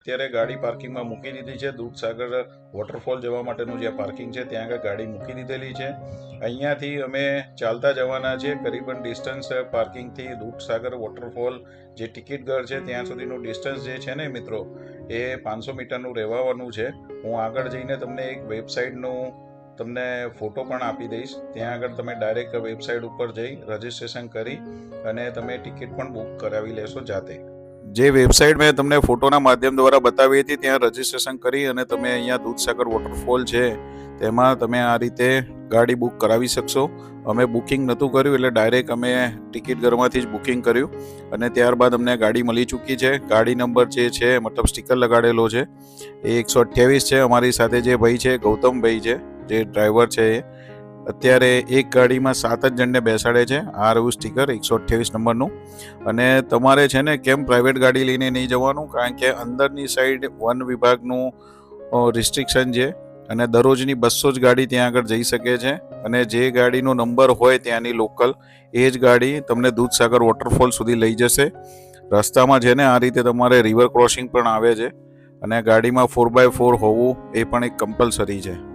અત્યારે ગાડી પાર્કિંગમાં મૂકી દીધી છે. દૂધસાગર વોટરફોલ જવા માટેનું જે પાર્કિંગ છે, ત્યાં આગળ ગાડી મૂકી દીધેલી છે. અહીંયાથી અમે ચાલતા જવાના છે કરીબન ડિસ્ટન્સ પાર્કિંગથી દૂધસાગર વોટરફોલ જે ટિકિટ ઘર છે, ત્યાં સુધીનું ડિસ્ટન્સ જે છે ને મિત્રો, એ પાંચસો મીટરનું રહેવાનું છે. હું આગળ જઈને તમને એક વેબસાઇટનું તમને ફોટો પણ આપી દઈશ. ત્યાં આગળ તમે ડાયરેક્ટ વેબસાઇટ ઉપર જઈ રજિસ્ટ્રેશન કરી અને તમે ટિકિટ પણ બુક કરાવી લેશો જાતે. જે વેબસાઇટ મેં તમને ફોટોના માધ્યમ દ્વારા બતાવી હતી ત્યાં રજીસ્ટ્રેશન કરી અને તમે અહીંયા દૂધસાગર વોટરફોલ છે તેમાં તમે આ રીતે ગાડી બુક કરાવી શકશો. અમે બુકિંગ નહોતું કર્યું એટલે ડાયરેક્ટ અમે ટિકિટ ઘરમાંથી જ બુકિંગ કર્યું અને ત્યારબાદ અમને ગાડી મળી ચૂકી છે. ગાડી નંબર જે છે મતલબ સ્ટીકર લગાડેલો છે એ એકસો અઠ્યાવીસ છે. અમારી સાથે જે ભાઈ છે ગૌતમભાઈ છે જે ડ્રાઈવર છે એ અત્યારે એક ગાડીમાં સાત જ જણને બેસાડે છે. આ રહ્યું સ્ટીકર એકસો અઠ્યાવીસ નંબરનું. અને તમારે છે ને કેમ પ્રાઇવેટ ગાડી લઈને નહીં જવાનું? કારણ કે અંદરની સાઈડ વન વિભાગનું રિસ્ટ્રિક્શન છે અને દરરોજની બસો જ ગાડી ત્યાં આગળ જઈ શકે છે. અને જે ગાડીનો નંબર હોય ત્યાંની લોકલ એ જ ગાડી તમને દૂધસાગર વોટરફોલ સુધી લઈ જશે. રસ્તામાં છે ને આ રીતે તમારે રિવર ક્રોસિંગ પણ આવે છે. અને ગાડીમાં ફોર બાય ફોર હોવું એ પણ એક કમ્પલસરી છે.